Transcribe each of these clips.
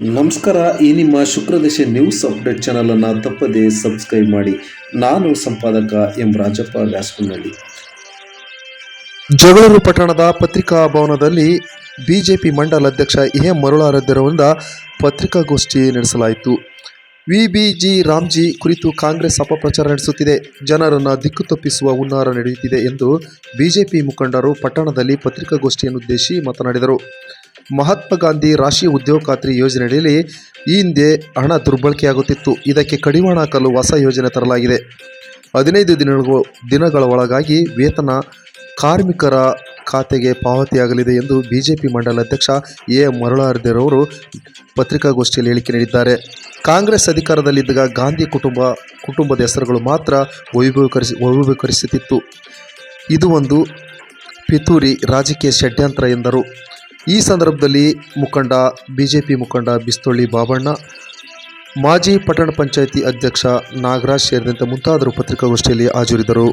ನಮಸ್ಕಾರ, ಈ ನಿಮ್ಮ ಶುಕ್ರದಶೆ ನ್ಯೂಸ್ ಅಪ್ಡೇಟ್ ಚಾನಲನ್ನು ತಪ್ಪದೇ ಸಬ್ಸ್ಕ್ರೈಬ್ ಮಾಡಿ. ನಾನು ಸಂಪಾದಕ ಎಂ ರಾಜಪ್ಪ ವ್ಯಾಸಕನಹಳ್ಳಿ ಜಗಳೂರು ಪಟ್ಟಣದ ಪತ್ರಿಕಾ ಭವನದಲ್ಲಿ ಬಿಜೆಪಿ ಮಂಡಲ ಅಧ್ಯಕ್ಷ ಎ ಮರುಳಾರಾಧ್ಯರವರಿಂದ ಪತ್ರಿಕಾಗೋಷ್ಠಿ ನಡೆಸಲಾಯಿತು. ವಿ ಬಿ ಜಿ ರಾಮ್ಜಿ ಕುರಿತು ಕಾಂಗ್ರೆಸ್ ಅಪಪ್ರಚಾರ ನಡೆಸುತ್ತಿದೆ. ಜನರನ್ನು ದಿಕ್ಕು ತಪ್ಪಿಸುವ ಹುನ್ನಾರ ನಡೆಯುತ್ತಿದೆ ಎಂದು ಬಿಜೆಪಿ ಮುಖಂಡರು ಪಟ್ಟಣದಲ್ಲಿ ಪತ್ರಿಕಾಗೋಷ್ಠಿಯನ್ನುದ್ದೇಶಿ ಮಾತನಾಡಿದರು. ಮಹಾತ್ಮ ಗಾಂಧಿ ರಾಷ್ಟ್ರೀಯ ಉದ್ಯೋಗ ಖಾತ್ರಿ ಯೋಜನೆಯಡಿಯಲ್ಲಿ ಈ ಹಿಂದೆ ಹಣ ದುರ್ಬಳಕೆಯಾಗುತ್ತಿತ್ತು. ಇದಕ್ಕೆ ಕಡಿವಾಣ ಹಾಕಲು ಹೊಸ ಯೋಜನೆ ತರಲಾಗಿದೆ. ಹದಿನೈದು ದಿನಗಳು, ದಿನಗಳ ಒಳಗಾಗಿ ವೇತನ ಕಾರ್ಮಿಕರ ಖಾತೆಗೆ ಪಾವತಿಯಾಗಲಿದೆ ಎಂದು ಬಿಜೆಪಿ ಮಂಡಲ ಅಧ್ಯಕ್ಷ ಎ. ಮರುಳಾರ್ದೇರವರು ಪತ್ರಿಕಾಗೋಷ್ಠಿಯಲ್ಲಿ ಹೇಳಿಕೆ ನೀಡಿದ್ದಾರೆ. ಕಾಂಗ್ರೆಸ್ ಅಧಿಕಾರದಲ್ಲಿದ್ದಾಗ ಗಾಂಧಿ ಕುಟುಂಬ, ಕುಟುಂಬದ ಹೆಸರುಗಳು ಮಾತ್ರ ವೈಭವೀಕರಿಸಿ, ವೈಭವೀಕರಿಸುತ್ತಿತ್ತು. ಇದು ಒಂದು ಪಿತೂರಿ ರಾಜಕೀಯ ಷಡ್ಯಂತ್ರ ಎಂದರು. ಈ ಸಂದರ್ಭದಲ್ಲಿ ಮುಖಂಡ, ಬಿಜೆಪಿ ಮುಖಂಡ ಬಿಸ್ತೊಳ್ಳಿ ಬಾಬಣ್ಣ, ಮಾಜಿ ಪಟ್ಟಣ ಪಂಚಾಯಿತಿ ಅಧ್ಯಕ್ಷ ನಾಗರಾಜ್ ಸೇರಿದಂತೆ ಮುಂತಾದರು ಪತ್ರಿಕಾಗೋಷ್ಠಿಯಲ್ಲಿ ಹಾಜರಿದ್ದರು.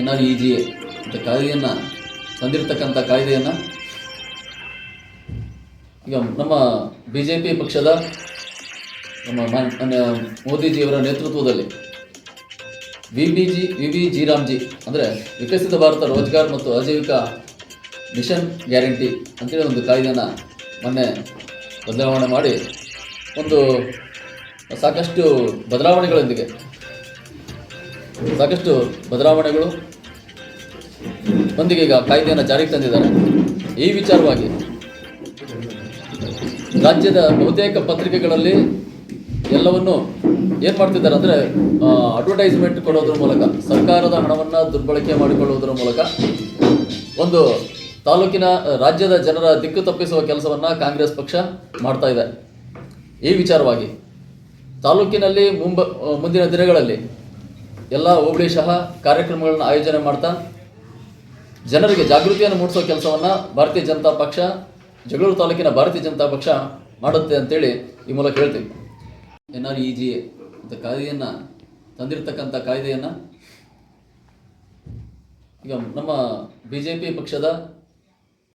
ಎನ್ ಆರ್ ಇ ಜಿ ತಂದಿರತಕ್ಕಂಥ ಕಾಯ್ದೆಯನ್ನು ಈಗ ನಮ್ಮ ಬಿ ಜೆ ಪಿ ಪಕ್ಷದ ನಮ್ಮ ಮೋದಿಜಿಯವರ ನೇತೃತ್ವದಲ್ಲಿ V B G V V G Ramji ಅಂದರೆ ವಿಕಸಿತ ಭಾರತ ರೋಜ್ಗಾರ್ ಮತ್ತು ಆಜೀವಿಕ ಮಿಷನ್ ಗ್ಯಾರಂಟಿ ಅಂತೇಳಿ ಒಂದು ಕಾಯ್ದೆಯನ್ನು ಮೊನ್ನೆ ಬದಲಾವಣೆ ಮಾಡಿ ಒಂದು ಸಾಕಷ್ಟು ಬದಲಾವಣೆಗಳೊಂದಿಗೆ, ಸಾಕಷ್ಟು ಬದಲಾವಣೆಗಳು ಒಂದಿಗೆ ಈಗ ಕಾಯ್ದೆಯನ್ನು ಜಾರಿಗೆ ತಂದಿದ್ದಾರೆ. ಈ ವಿಚಾರವಾಗಿ ರಾಜ್ಯದ ಬಹುತೇಕ ಪತ್ರಿಕೆಗಳಲ್ಲಿ ಎಲ್ಲವನ್ನು ಏನು ಮಾಡ್ತಿದ್ದಾರೆ ಅಂದ್ರೆ ಅಡ್ವರ್ಟೈಸ್ಮೆಂಟ್ ಕೊಡೋದ್ರ ಮೂಲಕ, ಸರ್ಕಾರದ ಹಣವನ್ನು ದುರ್ಬಳಕೆ ಮಾಡಿಕೊಳ್ಳುವುದರ ಮೂಲಕ ಒಂದು ತಾಲೂಕಿನ ರಾಜ್ಯದ ಜನರ ದಿಕ್ಕು ತಪ್ಪಿಸುವ ಕೆಲಸವನ್ನ ಕಾಂಗ್ರೆಸ್ ಪಕ್ಷ ಮಾಡ್ತಾ ಇದೆ. ಈ ವಿಚಾರವಾಗಿ ತಾಲೂಕಿನಲ್ಲಿ ಮುಂಬ ಮುಂದಿನ ದಿನಗಳಲ್ಲಿ ಎಲ್ಲ ಹೋಬಳಿ ಸಹ ಕಾರ್ಯಕ್ರಮಗಳನ್ನು ಆಯೋಜನೆ ಮಾಡ್ತಾ ಜನರಿಗೆ ಜಾಗೃತಿಯನ್ನು ಮೂಡಿಸೋ ಕೆಲಸವನ್ನ ಭಾರತೀಯ ಜನತಾ ಪಕ್ಷ, ಜಗಳೂರು ತಾಲೂಕಿನ ಭಾರತೀಯ ಜನತಾ ಪಕ್ಷ ಮಾಡುತ್ತೆ ಅಂತೇಳಿ ಈ ಮೂಲಕ ಹೇಳ್ತೀವಿ N R E G A ಅಂತ ಕಾಯ್ದೆಯನ್ನು ತಂದಿರತಕ್ಕಂಥ ಕಾಯ್ದೆಯನ್ನು ಈಗ ನಮ್ಮ ಬಿ ಜೆ ಪಿ ಪಕ್ಷದ